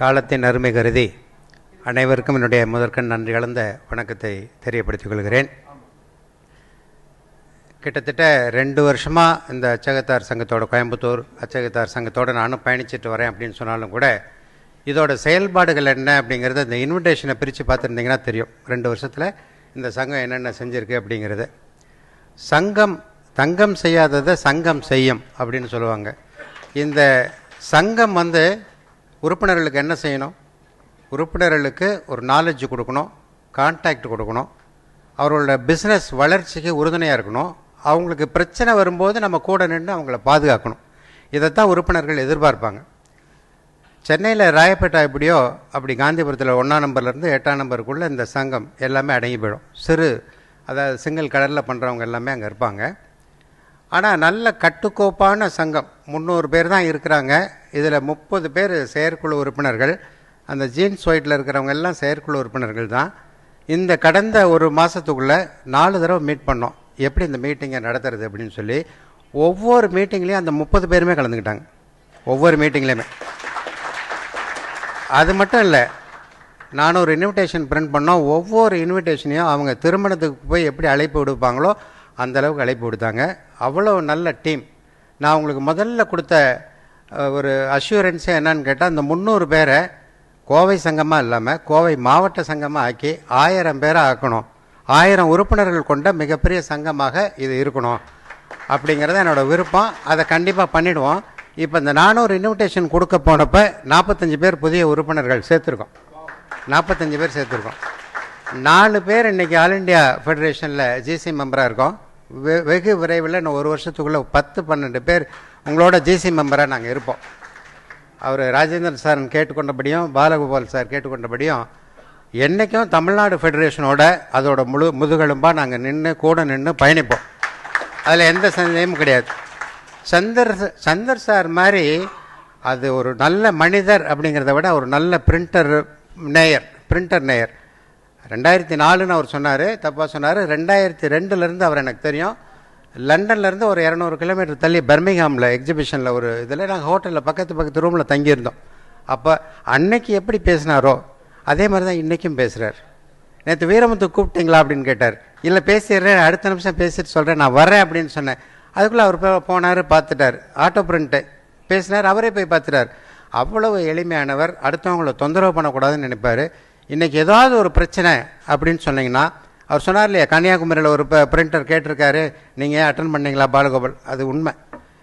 காலத்தின் அருமை கருதி அனைவருக்கும் என்னுடைய முதற்கண் நன்றி கலந்த வணக்கத்தை தெரியப்படுத்திக் கொள்கிறேன். கிட்டத்தட்ட ரெண்டு வருஷமாக இந்த அச்சகத்தார் சங்கத்தோட கோயம்புத்தூர் அச்சகத்தார் சங்கத்தோடு நானும் பயணிச்சுட்டு வரேன் அப்படின்னு சொன்னாலும் கூட இதோட செயல்பாடுகள் என்ன அப்படிங்கிறது இந்த இன்விடேஷனை பிரித்து பார்த்துருந்தீங்கன்னா தெரியும். ரெண்டு வருஷத்தில் இந்த சங்கம் என்னென்ன செஞ்சுருக்கு அப்படிங்கிறது. சங்கம் தங்கம் செய்யாததை சங்கம் செய்யும் அப்படின்னு சொல்லுவாங்க. இந்த சங்கம் வந்து உறுப்பினர்களுக்கு என்ன செய்யணும்? உறுப்பினர்களுக்கு ஒரு நாலேஜ் கொடுக்கணும் கான்டாக்ட் கொடுக்கணும். அவர்களோட பிஸ்னஸ் வளர்ச்சிக்கு உறுதுணையாக இருக்கணும். அவங்களுக்கு பிரச்சனை வரும்போது நம்ம கூட நின்று அவங்கள பாதுகாக்கணும். இதைத்தான் உறுப்பினர்கள் எதிர்பார்ப்பாங்க. சென்னையில் ராயப்பேட்டா எப்படியோ அப்படி காந்திபுரத்தில் ஒன்றாம் நம்பர்லேருந்து எட்டாம் நம்பருக்குள்ளே இந்த சங்கம் எல்லாமே அடங்கி போயிடும். சிறு அதாவது சிங்கிள் கடலில் பண்ணுறவங்க எல்லாமே அங்கே இருப்பாங்க. ஆனால் நல்ல கட்டுக்கோப்பான சங்கம். முந்நூறு பேர் தான் இருக்கிறாங்க. இதில் முப்பது பேர் செயற்குழு உறுப்பினர்கள். அந்த ஜீன்ஸ் ஒயிட்டில் இருக்கிறவங்க எல்லாம் செயற்குழு உறுப்பினர்கள் தான். இந்த கடந்த ஒரு மாதத்துக்குள்ளே நாலு தடவை மீட் பண்ணோம். எப்படி இந்த மீட்டிங்கை நடத்துறது அப்படின்னு சொல்லி. ஒவ்வொரு மீட்டிங்லேயும் அந்த முப்பது பேருமே கலந்துக்கிட்டாங்க. ஒவ்வொரு மீட்டிங்லேயுமே. அது மட்டும் இல்லை நான் ஒரு இன்விடேஷன் பிரிண்ட் பண்ணோம். ஒவ்வொரு இன்விடேஷனையும் அவங்க திருமணத்துக்கு போய் எப்படி அழைப்பு விடுப்பாங்களோ அந்தளவுக்கு அழைப்பு விடுத்தாங்க. அவ்வளோ நல்ல டீம். நான் உங்களுக்கு முதல்ல கொடுத்த ஒரு அஷூரன்ஸே என்னன்னு கேட்டால் அந்த முந்நூறு பேரை கோவை சங்கமாக இல்லாமல் கோவை மாவட்ட சங்கமாக ஆக்கி ஆயிரம் பேரை ஆக்கணும். ஆயிரம் உறுப்பினர்கள் கொண்ட மிகப்பெரிய சங்கமாக இது இருக்கணும். அப்படிங்கிறது என்னோட விருப்பம். அதை கண்டிப்பாக பண்ணிவிடுவோம் இப்போ இந்த நானூறு இன்விடேஷன் கொடுக்க போனப்போ நாற்பத்தஞ்சு பேர் புதிய உறுப்பினர்கள் சேர்த்துருக்கோம். நாற்பத்தஞ்சு பேர் சேர்த்துருக்கோம். நாலு பேர் இன்னைக்கு ஆல் இண்டியா ஃபெடரேஷனில் ஜிசி மெம்பராக இருக்கோம். வெ- வெகு விரைவில் இன்னும் ஒரு வருஷத்துக்குள்ளே பத்து பன்னெண்டு பேர் உங்களோட ஜிசி மெம்பராக நாங்கள் இருப்போம். அவர் ராஜேந்திரன் சார் கேட்டுக்கொண்டபடியும் பாலகோபால் சார் கேட்டுக்கொண்டபடியும் என்றைக்கும் தமிழ்நாடு ஃபெடரேஷனோட அதோட முழு முதுகெலும்பாக நாங்கள் நின்று கூட நின்று பயணிப்போம். அதில் எந்த சந்தேகமும் கிடையாது. சந்தர் சந்தர் சார் மாதிரி அது ஒரு நல்ல மனிதர் அப்படிங்கிறத விட ஒரு நல்ல பிரிண்டர் நேயர் பிரிண்டர் நேயர். ரெண்டாயிரத்தி நாலுன்னு அவர் சொன்னார் தப்பாக சொன்னார். ரெண்டாயிரத்தி ரெண்டுலேருந்து அவர் எனக்கு தெரியும் லண்டன்லேருந்து ஒரு இரநூறு கிலோமீட்டர் தள்ளி பர்மிங்ஹாமில் எக்ஸிபிஷனில் ஒரு இதில் நாங்கள் ஹோட்டலில் பக்கத்து பக்கத்து ரூமில் தங்கியிருந்தோம். அப்போ அன்னைக்கு எப்படி பேசினாரோ அதே மாதிரி தான் இன்றைக்கும் பேசுகிறார் நேற்று வீரமுத்து கூப்பிட்டீங்களா அப்படின்னு கேட்டார். இல்லை பேசிடுறேன் அடுத்த நிமிஷம் பேசிட்டு சொல்கிறேன் நான் வரேன் அப்படின்னு சொன்னேன். அதுக்குள்ளே அவர் போ- போனார் பார்த்துட்டார். ஆட்டோ பிரிண்ட்டு பேசினார் அவரே போய் பார்த்துட்டார். அவ்வளவு எளிமையானவர் அடுத்தவங்கள தொந்தரவு பண்ணக்கூடாதுன்னு நினைப்பார். இன்றைக்கி ஏதாவது ஒரு பிரச்சனை அப்படின்னு சொன்னீங்கன்னா அவர் சொன்னார் இல்லையா கன்னியாகுமரியில் ஒரு பிரிண்டர் கேட்டிருக்காரு நீங்கள் ஏன் அட்டன் பண்ணீங்களா பாலகோபால்? அது உண்மை.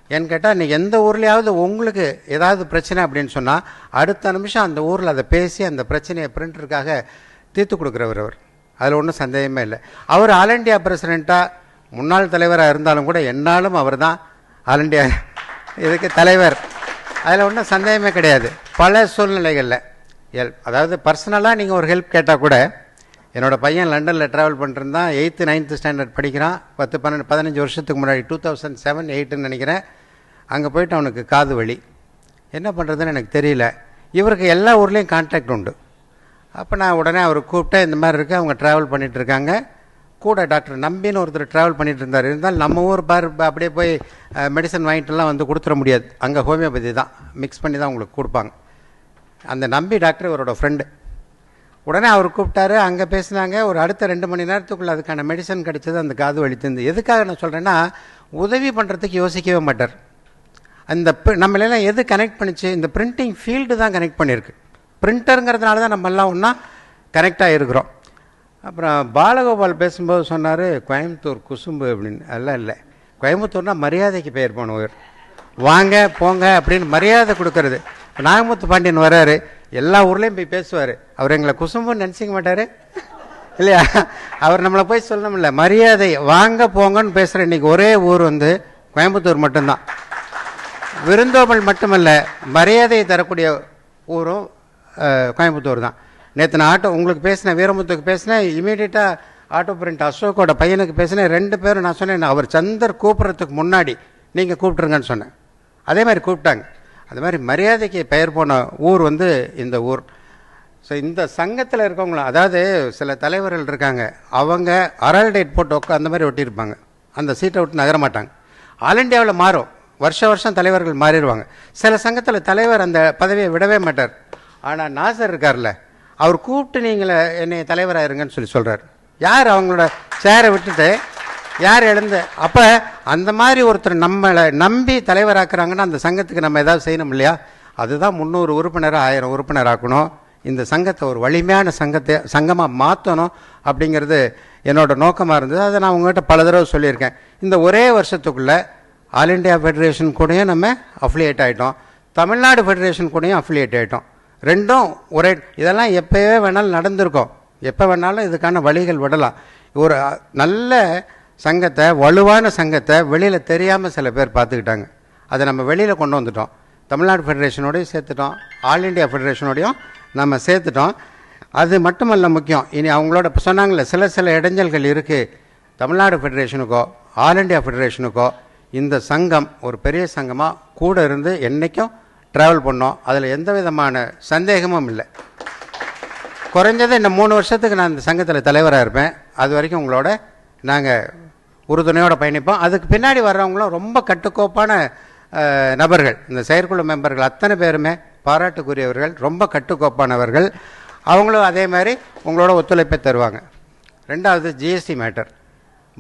ஏன்னு கேட்டால் நீங்கள் எந்த ஊர்லேயாவது உங்களுக்கு ஏதாவது பிரச்சனை அப்படின்னு சொன்னால் அடுத்த நிமிஷம் அந்த ஊரில் அதை பேசி அந்த பிரச்சனையை பிரிண்டருக்காக தீர்த்து கொடுக்குறவர் அவர். அதில் ஒன்றும் சந்தேகமே இல்லை. அவர் ஆல் இண்டியா பிரசிடெண்ட்டாக முன்னாள் தலைவராக இருந்தாலும் கூட என்னாலும் அவர் தான் ஆல் இண்டியா இதுக்கு தலைவர். அதில் ஒன்றும் சந்தேகமே கிடையாது. பல சூழ்நிலைகளில். எல் அதாவது பர்சனலாக நீங்கள் ஒரு ஹெல்ப் கேட்டால் கூட என்னோடய பையன் லண்டனில் ட்ராவல் பண்ணிருந்தான் எயித்து நைன்த்து ஸ்டாண்டர்ட் படிக்கிறான். பத்து பன்னெண்டு பதினஞ்சு வருஷத்துக்கு முன்னாடி டூ தௌசண்ட் செவன் எயிட்டுன்னு நினைக்கிறேன். அங்கே போயிட்டு அவனுக்கு காது வலி. என்ன பண்ணுறதுன்னு எனக்கு தெரியல. இவருக்கு எல்லா ஊர்லேயும் கான்டாக்ட் உண்டு. அப்போ நான் உடனே அவர் கூப்பிட்டேன் இந்த மாதிரி இருக்குது அவங்க ட்ராவல் பண்ணிகிட்ருக்காங்க இருக்காங்க கூட டாக்டர் நம்பின்னு ஒருத்தர் ட்ராவல் பண்ணிகிட்டு இருந்தார் இருந்தாலும் நம்ம ஊர் பார் ப- அப்படியே போய் மெடிசன் வாங்கிட்டுலாம் வந்து கொடுத்துட முடியாது. அங்கே ஹோமியோபதி தான். மிக்ஸ் பண்ணி தான் உங்களுக்கு கொடுப்பாங்க. அந்த நம்பி டாக்டர் இவரோட ஃப்ரெண்டு உடனே அவர் கூப்பிட்டாரு அங்கே பேசினாங்க ஒரு அடுத்த ரெண்டு மணி நேரத்துக்குள்ளே அதுக்கான மெடிசன் கிடைச்சது அந்த காது வலித்திருந்து எதுக்காக நான் சொல்கிறேன்னா உதவி பண்ணுறதுக்கு யோசிக்கவே மாட்டார். அந்த நம்மளெல்லாம் எது கனெக்ட் பண்ணுச்சு? இந்த பிரிண்டிங் ஃபீல்டு தான் கனெக்ட் பண்ணியிருக்கு. பிரிண்டருங்கிறதுனால தான் நம்ம எல்லாம் ஒன்றா கனெக்டாக இருக்கிறோம் அப்புறம் பாலகோபால் பேசும்போது சொன்னார் கோயம்புத்தூர் குசும்பு அப்படின்னு. அதெல்லாம் இல்லை கோயம்புத்தூர்னால் மரியாதைக்கு பெயர் போனவர் வாங்க போங்க அப்படின்னு மரியாதை கொடுக்கறது. இப்போ நாகமுத்து பாண்டியன் வராரு எல்லா ஊர்லேயும் போய் பேசுவார். அவர் எங்களை குசும்புன்னு நினச்சிக்க மாட்டார். இல்லையா? அவர் நம்மளை போய் சொல்லணும்ல மரியாதை வாங்க போங்கன்னு பேசுகிற இன்னைக்கு ஒரே ஊர் வந்து கோயம்புத்தூர் மட்டும்தான். விருந்தோம்பல் மட்டுமல்ல மரியாதையை தரக்கூடிய ஊரும் கோயம்புத்தூர் தான். நேற்று நான் ஆட்டோ உங்களுக்கு பேசினேன் வீரமுத்துக்கு பேசினேன் இமீடியட்டாக ஆட்டோ பிரிண்ட் அசோக்கோட பையனுக்கு பேசினேன் ரெண்டு பேரும் நான் சொன்னேன் அவர் சந்தர் கூப்பிட்றதுக்கு முன்னாடி நீங்கள் கூப்பிட்ருங்கன்னு சொன்னேன். அதே மாதிரி கூப்பிட்டாங்க. அது மாதிரி மரியாதைக்கு பெயர் போன ஊர் வந்து இந்த ஊர். ஸோ இந்த சங்கத்தில் இருக்கவங்களும் அதாவது சில தலைவர்கள் இருக்காங்க அவங்க அரல் டேட் போட்டு உட்கா அந்த மாதிரி ஒட்டியிருப்பாங்க. அந்த சீட்டை விட்டு நகர மாட்டாங்க. ஆல் இண்டியாவில் மாறும். வருஷ வருஷம் தலைவர்கள் மாறிடுவாங்க. சில சங்கத்தில் தலைவர் அந்த பதவியை விடவே மாட்டார். ஆனால் நாசர் இருக்கார்ல அவர் கூப்பிட்டு நீங்களே என்னை தலைவராக இருங்கன்னு சொல்லி சொல்கிறார் யார் அவங்களோட சேரை விட்டுட்டு யார் எழுந்த? அப்போ அந்த மாதிரி ஒருத்தர் நம்மளை நம்பி தலைவராக்குறாங்கன்னா அந்த சங்கத்துக்கு நம்ம ஏதாவது செய்யணும் இல்லையா? அதுதான் முந்நூறு உறுப்பினராக ஆயிரம் உறுப்பினர் ஆக்கணும் இந்த சங்கத்தை ஒரு வலிமையான சங்கத்தை சங்கமாக மாற்றணும் அப்படிங்கிறது என்னோட நோக்கமாக இருந்தது. அதை நான் உங்கள்கிட்ட பல தடவை சொல்லியிருக்கேன். இந்த ஒரே வருஷத்துக்குள்ளே ஆல் இண்டியா ஃபெடரேஷன் கூடயும் நம்ம அஃபிலியேட் ஆகிட்டோம் தமிழ்நாடு ஃபெடரேஷன் கூடயும் அஃபிலியேட் ஆகிட்டோம் ரெண்டும் ஒரே இதெல்லாம் எப்போயே வேணாலும் நடந்திருக்கும். எப்போ வேணாலும் இதுக்கான வழிகள் விடலாம். ஒரு நல்ல சங்கத்தை வலுவான சங்கத்தை வெளியில் தெரியாமல் சில பேர் பார்த்துக்கிட்டாங்க. அதை நம்ம வெளியில் கொண்டு வந்துட்டோம். தமிழ்நாடு ஃபெடரேஷனோடையும் சேர்த்துட்டோம். ஆல் இண்டியா ஃபெடரேஷனோடையும் நம்ம சேர்த்துட்டோம். அது மட்டுமல்ல முக்கியம். இனி அவங்களோட இப்போ சொன்னாங்களே சில சில இடைஞ்சல்கள் இருக்குது தமிழ்நாடு ஃபெடரேஷனுக்கோ ஆல் இண்டியா ஃபெடரேஷனுக்கோ இந்த சங்கம் ஒரு பெரிய சங்கமாக கூட இருந்து என்றைக்கும் ட்ராவல் பண்ணோம். அதில் எந்த விதமான சந்தேகமும் இல்லை. குறைஞ்சது இந்த மூணு வருஷத்துக்கு நான் இந்த சங்கத்தில் தலைவராக இருப்பேன். அது வரைக்கும் உங்களோட நாங்கள் உறுதுணையோடு பயணிப்போம். அதுக்கு பின்னாடி வர்றவங்களும் ரொம்ப கட்டுக்கோப்பான நபர்கள். இந்த செயற்குழு மெம்பர்கள் அத்தனை பேருமே பாராட்டுக்குரியவர்கள் ரொம்ப கட்டுக்கோப்பானவர்கள். அவங்களும் அதே மாதிரி உங்களோட ஒத்துழைப்பை தருவாங்க. ரெண்டாவது ஜிஎஸ்டி மேட்டர்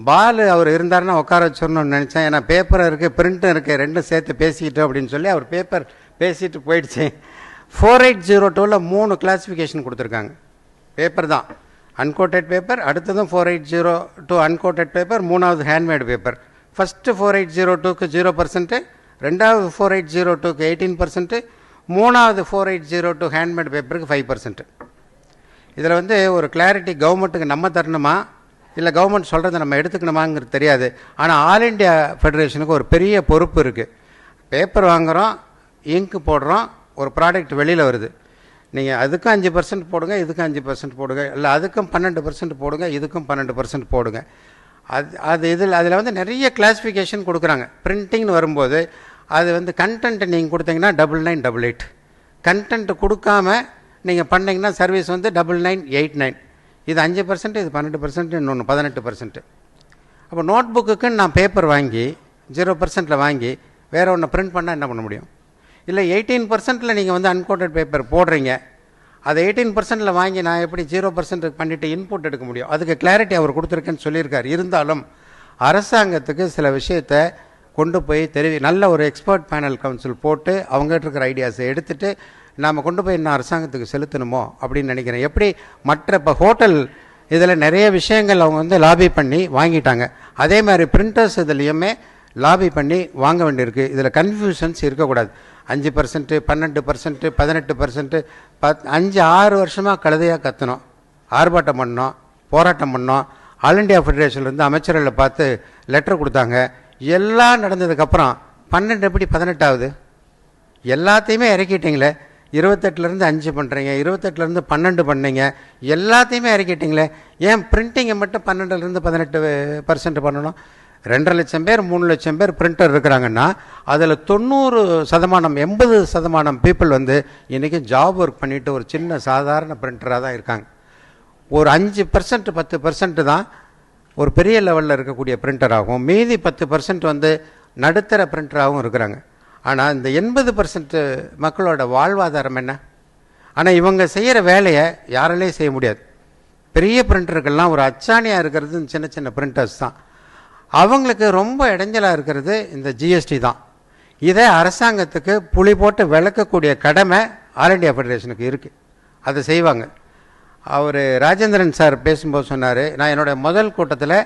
பால் அவர் இருந்தாருன்னா உட்கார வச்சிடணும்னு நினச்சேன். ஏன்னா பேப்பரும் இருக்குது பிரிண்ட்டும் இருக்குது ரெண்டும் சேர்த்து பேசிக்கிட்டோம் அப்படின்னு சொல்லி அவர் பேப்பர் பேசிட்டு போயிடுச்சு. ஃபோர் எயிட் ஜீரோ டூவில் மூணு கிளாஸிஃபிகேஷன் கொடுத்துருக்காங்க. பேப்பர் தான். அன்கோட்டட் பேப்பர் அடுத்ததும் four eight zero two uncoated paper மூணாவது handmade paper first four eight zero டூக்கு ஜீரோ பர்சன்ட்டு ரெண்டாவது ஃபோர் எயிட் ஜீரோ டூக்கு எயிட்டீன் பர்சன்ட்டு மூணாவது four eight zero two handmade பேப்பருக்கு ஃபைவ் பர்சன்ட்டு இதில் வந்து ஒரு கிளாரிட்டி கவர்மெண்ட்டுக்கு நம்ம தரணுமா? இல்லை கவர்மெண்ட் சொல்கிறத நம்ம எடுத்துக்கணுமாங்கிறது தெரியாது. ஆனால் ஆல் இண்டியா ஃபெடரேஷனுக்கு ஒரு பெரிய பொறுப்பு இருக்குது பேப்பர் வாங்குகிறோம் இங்கு போடுறோம் ஒரு ப்ராடக்ட் வெளியில் வருது. நீங்கள் அதுக்கும் அஞ்சு பர்சன்ட் போடுங்க இதுக்கும் அஞ்சு பர்சன்ட் போடுங்க. இல்லை அதுக்கும் பன்னெண்டு பர்சன்ட் போடுங்க இதுக்கும் பன்னெண்டு பர்சன்ட் போடுங்க. அது அது இதில் அதில் வந்து நிறைய கிளாஸிஃபிகேஷன் கொடுக்குறாங்க. பிரிண்டிங்னு வரும்போது அது வந்து கண்டென்ட் நீங்கள் கொடுத்தீங்கன்னா double nine double eight content கொடுக்காம நீங்கள் பண்ணிங்கன்னா சர்வீஸ் வந்து டபுள் நைன் எயிட் நைன் இது அஞ்சு பர்சன்ட் இது பன்னெண்டு பர்சன்ட் இன்னொன்று பதினெட்டு பர்சன்ட்டு அப்போ நோட் புக்குக்குன்னு நான் பேப்பர் வாங்கி ஜீரோ பர்சன்ட்டில் வாங்கி வேறு ஒன்று பிரிண்ட் பண்ணால் என்ன பண்ண முடியும்? இல்லை எயிட்டீன் பர்சன்ட்டில் நீங்கள் வந்து அன்கோட்டட் பேப்பர் போடுறீங்க. அதை எயிட்டீன் பர்சன்ட்டில் வாங்கி நான் எப்படி ஜீரோ பர்சன்ட் பண்ணிவிட்டு இன்புட் எடுக்க முடியும்? அதுக்கு கிளாரிட்டி அவர் கொடுத்துருக்கேன்னு சொல்லியிருக்கார். இருந்தாலும் அரசாங்கத்துக்கு சில விஷயத்தை கொண்டு போய் தெரிவி நல்ல ஒரு எக்ஸ்பர்ட் பேனல் கவுன்சில் போட்டு அவங்ககிட்ட இருக்கிற ஐடியாஸை எடுத்துகிட்டு நாம் கொண்டு போய் இன்னும் அரசாங்கத்துக்கு செலுத்தணுமோ அப்படின்னு நினைக்கிறேன். எப்படி மற்ற இப்போ ஹோட்டல் இதில் நிறைய விஷயங்கள் அவங்க வந்து லாபி பண்ணி வாங்கிட்டாங்க. அதே மாதிரி பிரிண்டர்ஸ் இதுலேயுமே லாபி பண்ணி வாங்க வேண்டியிருக்கு. இதில் கன்ஃபியூஷன்ஸ் இருக்கக்கூடாது. அஞ்சு பர்சன்ட்டு பன்னெண்டு பர்சன்ட்டு பதினெட்டு பர்சன்ட்டு பத் அஞ்சு ஆறு வருஷமாக கழுதையாக கற்றுனோம் ஆர்ப்பாட்டம் பண்ணோம் போராட்டம் பண்ணோம். ஆல் இண்டியா ஃபெடரேஷன்லேருந்து அமைச்சர்களை பார்த்து லெட்டர் கொடுத்தாங்க. எல்லாம் நடந்ததுக்கப்புறம் பன்னெண்டு எப்படி பதினெட்டாவது? எல்லாத்தையுமே இறக்கிட்டீங்களே. இருபத்தெட்டுலேருந்து அஞ்சு பண்ணுறீங்க இருபத்தெட்டுலேருந்து பன்னெண்டு பண்ணீங்க. எல்லாத்தையுமே இறக்கிட்டீங்களே. ஏன் பிரிண்டிங்கை மட்டும் பன்னெண்டுலேருந்து பதினெட்டு பர்சன்ட் பண்ணணும்? ரெண்டரை லட்சம் பேர் மூணு லட்சம் பேர் பிரிண்டர் இருக்கிறாங்கன்னா அதில் தொண்ணூறு சதமானம் எண்பது சதமானம் பீப்புள் வந்து இன்றைக்கும் ஜாப் ஒர்க் பண்ணிவிட்டு ஒரு சின்ன சாதாரண பிரிண்டராக தான் இருக்காங்க. ஒரு அஞ்சு பர்சன்ட் பத்து பர்சன்ட் தான் ஒரு பெரிய லெவலில் இருக்கக்கூடிய பிரிண்டர் ஆகும். மீதி பத்து பர்சன்ட் வந்து நடுத்தர பிரிண்டராகவும் இருக்கிறாங்க. ஆனால் இந்த எண்பது பர்சன்ட் மக்களோட வாழ்வாதாரம் என்ன? ஆனால் இவங்க செய்கிற வேலையை யாராலையும் செய்ய முடியாது. பெரிய பிரிண்டருக்கெல்லாம் ஒரு அச்சாணியாக இருக்கிறது சின்ன சின்ன பிரிண்டர்ஸ் தான். அவங்களுக்கு ரொம்ப இடைஞ்சலாக இருக்கிறது இந்த ஜிஎஸ்டி தான். இதை அரசாங்கத்துக்கு புலி போட்டு விளக்கக்கூடிய கடமை ஆல் இண்டியா ஃபெடரேஷனுக்கு இருக்குது அதை செய்வாங்க. அவர் ராஜேந்திரன் சார் பேசும்போது சொன்னார் நான் என்னோட முதல் கூட்டத்தில்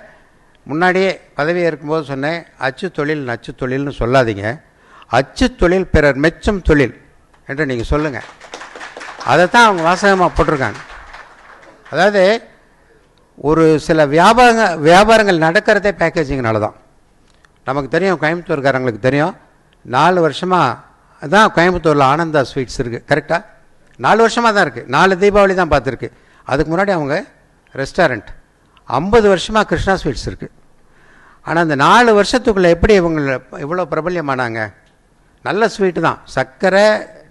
முன்னாடியே பதவி ஏற்கும்போது சொன்னேன் அச்சு தொழில் நச்சு தொழில்னு சொல்லாதீங்க. அச்சு தொழில் பிறர் மெச்சம் தொழில் என்று நீங்கள் சொல்லுங்கள் அதை தான் அவங்க வாசகமாக போட்டிருக்காங்க. அதாவது ஒரு சில வியாபாரங்க வியாபாரங்கள் நடக்கிறதே பேக்கேஜிங்னால தான். நமக்கு தெரியும் கோயம்புத்தூர்காரங்களுக்கு தெரியும். நாலு வருஷமாக தான் கோயம்புத்தூரில் ஆனந்தா ஸ்வீட்ஸ் இருக்குது கரெக்டாக நாலு வருஷமாக தான் இருக்குது நாலு தீபாவளி தான் பார்த்துருக்கு. அதுக்கு முன்னாடி அவங்க ரெஸ்டாரண்ட் ஐம்பது வருஷமாக கிருஷ்ணா ஸ்வீட்ஸ் இருக்குது ஆனால் அந்த நாலு வருஷத்துக்குள்ளே எப்படி இவங்க இவ்வளோ பிரபல்யமானாங்க? நல்ல ஸ்வீட்டு தான். சர்க்கரை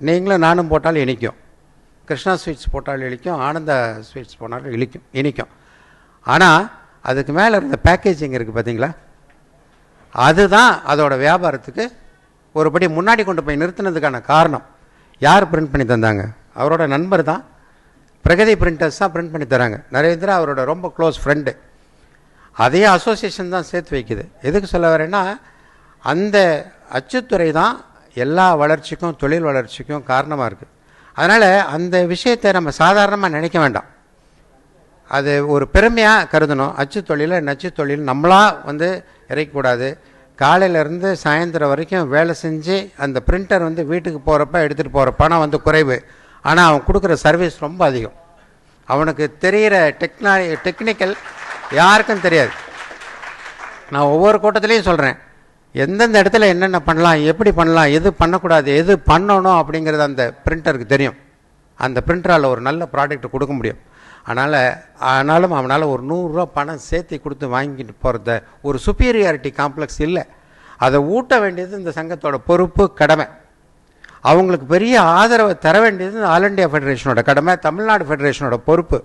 நீங்களும் நானும் போட்டாலும் இனிக்கும். கிருஷ்ணா ஸ்வீட்ஸ் போட்டாலும் இனிக்கும். ஆனந்தா ஸ்வீட்ஸ் போனாலும் இனிக்கும் இனிக்கும். ஆனால் அதுக்கு மேலே இருந்த பேக்கேஜிங் இருக்குது பார்த்தீங்களா அதுதான் அதோட வியாபாரத்துக்கு ஒருபடி முன்னாடி கொண்டு போய் நிறுத்தினதுக்கான காரணம். யார் பிரிண்ட் பண்ணி தந்தாங்க? அவரோட நண்பர் தான். பிரகதி பிரிண்டர்ஸ் தான் பிரிண்ட் பண்ணி தராங்க. நரேந்திரா அவரோட ரொம்ப க்ளோஸ் ஃப்ரெண்டு அதே அசோசியேஷன் தான் சேர்த்து வைக்குது. எதுக்கு சொல்ல வரேன்னா அந்த அச்சுத்துறை தான் எல்லா வளர்ச்சிக்கும் தொழில் வளர்ச்சிக்கும் காரணமாக இருக்குது அதனால் அந்த விஷயத்தை நம்ம சாதாரணமாக நினைக்க வேண்டாம். அது ஒரு பெருமையாக கருதணும். அச்சு தொழிலை நச்சு தொழில் நம்மளாக வந்து இறைக்கக்கூடாது. காலையிலேருந்து சாயந்தரம் வரைக்கும் வேலை செஞ்சு அந்த பிரிண்டர் வந்து வீட்டுக்கு போகிறப்ப எடுத்துகிட்டு போகிற பணம் வந்து குறைவு. ஆனால் அவன் கொடுக்குற சர்வீஸ் ரொம்ப அதிகம். அவனுக்கு தெரிகிற டெக்னா டெக்னிக்கல் யாருக்கும் தெரியாது. நான் ஒவ்வொரு கூட்டத்துலேயும் சொல்கிறேன் எந்தெந்த இடத்துல என்னென்ன பண்ணலாம் எப்படி பண்ணலாம் எது பண்ணக்கூடாது எது பண்ணணும் அப்படிங்கிறது அந்த பிரிண்டருக்கு தெரியும். அந்த பிரிண்டரால் ஒரு நல்ல ப்ராடக்ட் கொடுக்க முடியும். அதனால் ஆனாலும் அவனால் ஒரு நூறுரூவா பணம் சேர்த்து கொடுத்து வாங்கிட்டு போகிறத ஒரு சுப்பீரியாரிட்டி காம்ப்ளெக்ஸ் இல்லை. அதை ஊட்ட வேண்டியது இந்த சங்கத்தோட பொறுப்பு கடமை. அவங்களுக்கு பெரிய ஆதரவை தர வேண்டியது ஆல் இண்டியா ஃபெடரேஷனோட கடமை தமிழ்நாடு ஃபெடரேஷனோட பொறுப்பு.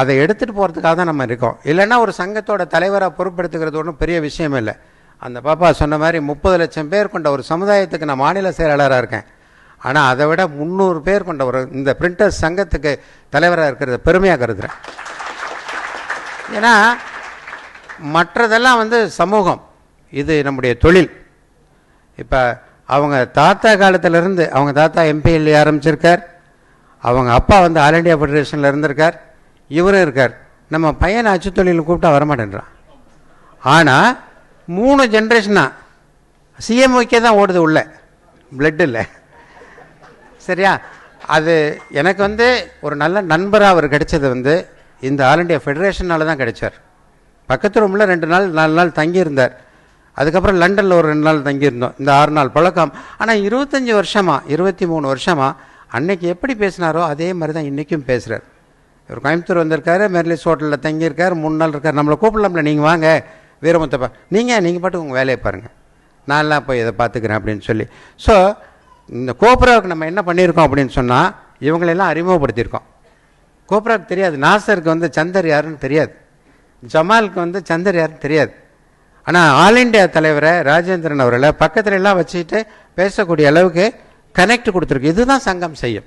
அதை எடுத்துகிட்டு போகிறதுக்காக தான் நம்ம இருக்கோம். இல்லைன்னா ஒரு சங்கத்தோட தலைவராக பொறுப்பெடுத்துக்கிறது ஒன்றும் பெரிய விஷயம் இல்லை. அந்த பாப்பா சொன்ன மாதிரி முப்பது லட்சம் பேர் கொண்ட ஒரு சமுதாயத்துக்கு நான் மாநில செயலாளராக இருக்கேன். ஆனால் அதை விட முந்நூறு பேர் கொண்ட ஒரு இந்த பிரிண்டர்ஸ் சங்கத்துக்கு தலைவராக இருக்கிறத பெருமையாக கருதுகிறேன் ஏன்னா மற்றதெல்லாம் வந்து சமூகம். இது நம்முடைய தொழில். இப்போ அவங்க தாத்தா காலத்திலேருந்து அவங்க தாத்தா எம்பிஎல்ஏ ஆரம்பிச்சிருக்கார். அவங்க அப்பா வந்து ஆல் இண்டியா ஃபெடரேஷனில் இருந்திருக்கார். இவரும் இருக்கார். நம்ம பையனை அச்சு தொழிலில் கூப்பிட்டா வரமாட்டேன்றான். ஆனால் மூணு ஜென்ரேஷனாக சிஎம்ஓக்கே தான் ஓடுது உள்ள. பிளட் இல்லை. சரியா? அது எனக்கு வந்து ஒரு நல்ல நண்பராக அவர் கிடைச்சது வந்து இந்த ஆல் இண்டியா ஃபெடரேஷனால தான் கிடைச்சார். பக்கத்து ரூமில் ரெண்டு நாள் நாலு நாள் தங்கியிருந்தார். அதுக்கப்புறம் லண்டனில் ஒரு ரெண்டு நாள் தங்கியிருந்தோம். இந்த ஆறு நாள் பழக்கம். ஆனால் இருபத்தஞ்சி வருஷமா இருபத்தி மூணு வருஷமா அன்னைக்கு எப்படி பேசினாரோ அதே மாதிரி தான் இன்றைக்கும் பேசுகிறார் இவர் கோயம்புத்தூர் வந்திருக்காரு மெர்லிஸ் ஹோட்டலில் தங்கியிருக்கார் மூணு நாள் இருக்கார். நம்மளை கூப்பிடலாம்ல நீங்கள் வாங்க. வீரமுத்தப்பா நீங்கள் நீங்கள் பாட்டு உங்கள் வேலையை பாருங்கள் நான்லாம் போய் இதை பார்த்துக்கிறேன் அப்படின்னு சொல்லி. ஸோ இந்த கோப்ராவுக்கு நம்ம என்ன பண்ணியிருக்கோம் அப்படின்னு சொன்னால் இவங்களெல்லாம் அறிமுகப்படுத்தியிருக்கோம். கோப்ராவுக்கு தெரியாது. நாசருக்கு வந்து சந்தர் யாருன்னு தெரியாது. ஜமாலுக்கு வந்து சந்தர் யாருன்னு தெரியாது. ஆனால் ஆல் இண்டியா தலைவரை ராஜேந்திரன் அவர்களை பக்கத்துல எல்லாம் வச்சுக்கிட்டு பேசக்கூடிய அளவுக்கு கனெக்ட் கொடுத்துருக்கு. இதுதான் சங்கம் செய்யும்.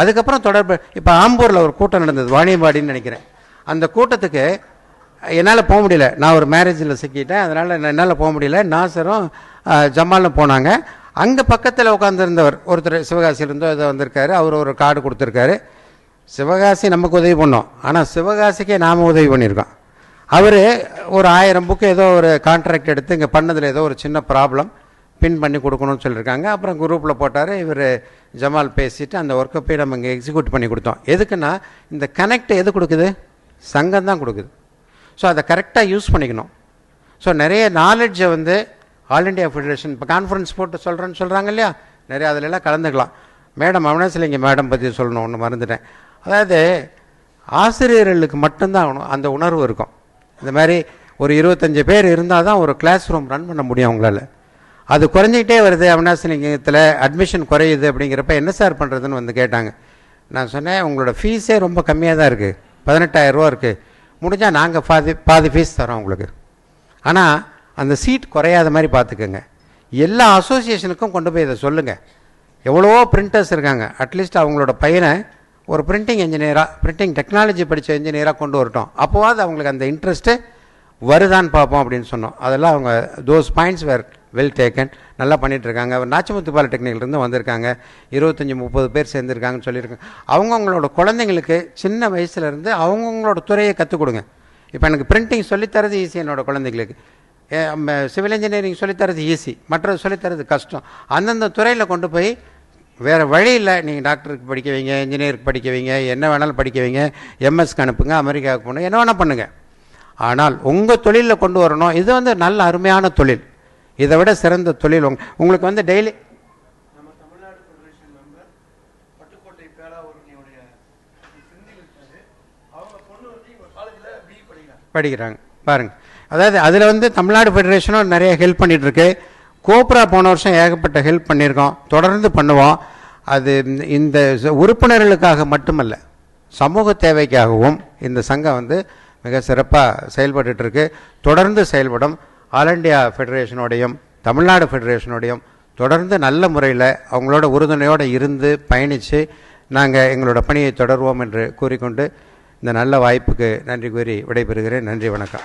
அதுக்கப்புறம் தொடர்பு இப்போ ஆம்பூரில் ஒரு கூட்டம் நடந்தது வாணியம்பாடின்னு நினைக்கிறேன். அந்த கூட்டத்துக்கு என்னால் போக முடியல. நான் ஒரு மேரேஜில் சிக்கிட்டேன். அதனால் என்னால் போக முடியல. நாசரும் ஜமாலும் போனாங்க. அங்கே பக்கத்தில் உட்காந்துருந்தவர் ஒருத்தர் சிவகாசியிலிருந்தோ ஏதோ வந்திருக்காரு அவர் ஒரு கார்டு கொடுத்துருக்காரு. சிவகாசி நமக்கு உதவி பண்ணோம். ஆனால் சிவகாசிக்கே நாம் உதவி பண்ணியிருக்கோம். அவர் ஒரு ஆயிரம் புக்கு ஏதோ ஒரு கான்ட்ராக்ட் எடுத்து இங்கே பண்ணதில் ஏதோ ஒரு சின்ன ப்ராப்ளம் பின் பண்ணி கொடுக்கணும்னு சொல்லியிருக்காங்க. அப்புறம் குரூப்பில் போட்டார் இவர் ஜமால் பேசிட்டு அந்த ஒர்க்கை போய் நம்ம இங்கே எக்ஸிக்யூட் பண்ணி கொடுத்தோம். எதுக்குன்னா இந்த கனெக்ட் எது கொடுக்குது? சங்கம் தான் கொடுக்குது. ஸோ அதை கரெக்டாக யூஸ் பண்ணிக்கணும். ஸோ நிறைய நாலெட்ஜை வந்து ஆல் இண்டியா ஃபெடரேஷன் இப்போ கான்ஃபரன்ஸ் போட்டு சொல்கிறேன்னு சொல்கிறாங்க இல்லையா? நிறையா அதிலெல்லாம் கலந்துக்கலாம். மேடம் அவனசிலிங்க மேடம் பற்றி சொல்லணும் ஒன்று மறந்துட்டேன். அதாவது ஆசிரியர்களுக்கு மட்டும்தான் ஆகணும் அந்த உணர்வு இருக்கும். இந்த மாதிரி ஒரு இருபத்தஞ்சு பேர் இருந்தால் தான் ஒரு கிளாஸ் ரூம் ரன் பண்ண முடியும் அவங்களால. அது குறைஞ்சிக்கிட்டே வருது அவினாசிலிங்கத்தில் அட்மிஷன் குறையுது அப்படிங்கிறப்ப என்ன சார் பண்ணுறதுன்னு வந்து கேட்டாங்க. நான் சொன்னேன் உங்களோட ஃபீஸே ரொம்ப கம்மியாக தான் இருக்குது பதினெட்டாயிரரூவா இருக்குது முடிஞ்சால் நாங்கள் பாதி பாதி ஃபீஸ் தரோம் உங்களுக்கு. ஆனால் அந்த சீட் குறையாத மாதிரி பார்த்துக்கோங்க. எல்லா அசோசியேஷனுக்கும் கொண்டு போய் இதை சொல்லுங்கள் எவ்வளவோ பிரிண்டர்ஸ் இருக்காங்க. அட்லீஸ்ட் அவங்களோட பையனை ஒரு பிரிண்டிங் இன்ஜினியராக பிரிண்டிங் டெக்னாலஜி படித்த இன்ஜினியராக கொண்டு வரட்டும். அப்போவாது அவங்களுக்கு அந்த இன்ட்ரெஸ்ட்டு வருதான்னு பார்ப்போம் அப்படின்னு சொன்னோம். அதெல்லாம் அவங்க those points were well taken நல்லா பண்ணிகிட்ருக்காங்க இருக்காங்க. நாச்சமுத்து பாலிடெக்னிக்லேருந்து வந்திருக்காங்க. இருபத்தஞ்சி முப்பது பேர் சேர்ந்துருக்காங்கன்னு சொல்லியிருக்காங்க. அவங்கவுங்களோட குழந்தைங்களுக்கு சின்ன வயசுலேருந்து அவங்கவுங்களோட துறையை கற்றுக் கொடுங்க. இப்போ எனக்கு பிரிண்டிங் சொல்லித்தரது ஈஸி என்னோடய குழந்தைங்களுக்கு சிவில் இன்ஜினியரிங் சொல்லித்தரது ஈஸி மற்றது சொல்லித்தரது கஷ்டம். அந்தந்த துறையில் கொண்டு போய் வேறு வழி இல்லை நீங்கள் டாக்டருக்கு படிக்க வைங்க இன்ஜினியருக்கு படிக்க வைங்க என்ன வேணாலும் படிக்க வைங்க எம்எஸ்க்கு அனுப்புங்க அமெரிக்காவுக்கு போகணும் என்ன வேணால் பண்ணுங்கள் ஆனால் உங்கள் தொழிலில் கொண்டு வரணும் இது வந்து நல்ல அருமையான தொழில். இதை விட சிறந்த தொழில் உங்க உங்களுக்கு வந்து டெய்லி படிக்கிறாங்க. படிக்கிறாங்க. பாருங்க. அதாவது அதில் வந்து தமிழ்நாடு ஃபெடரேஷனும் நிறைய ஹெல்ப் பண்ணிகிட்ருக்கு கோப்ரா போன வருஷம் ஏகப்பட்ட ஹெல்ப் பண்ணியிருக்கோம். தொடர்ந்து பண்ணுவோம். அது இந்த- உறுப்பினர்களுக்காக மட்டுமல்ல சமூக தேவைக்காகவும் இந்த சங்கம் வந்து மிக சிறப்பாக செயல்பட்டுருக்கு தொடர்ந்து செயல்படும் ஆல் இண்டியா ஃபெடரேஷனோடையும் தமிழ்நாடு ஃபெடரேஷனோடையும் தொடர்ந்து நல்ல முறையில் அவங்களோட உறுதுணையோடு இருந்து பயணித்து நாங்கள் எங்களோட பணியை தொடர்வோம் என்று கூறிக்கொண்டு இந்த நல்ல வாய்ப்புக்கு நன்றி கூறி விடைபெறுகிறேன். நன்றி வணக்கம்.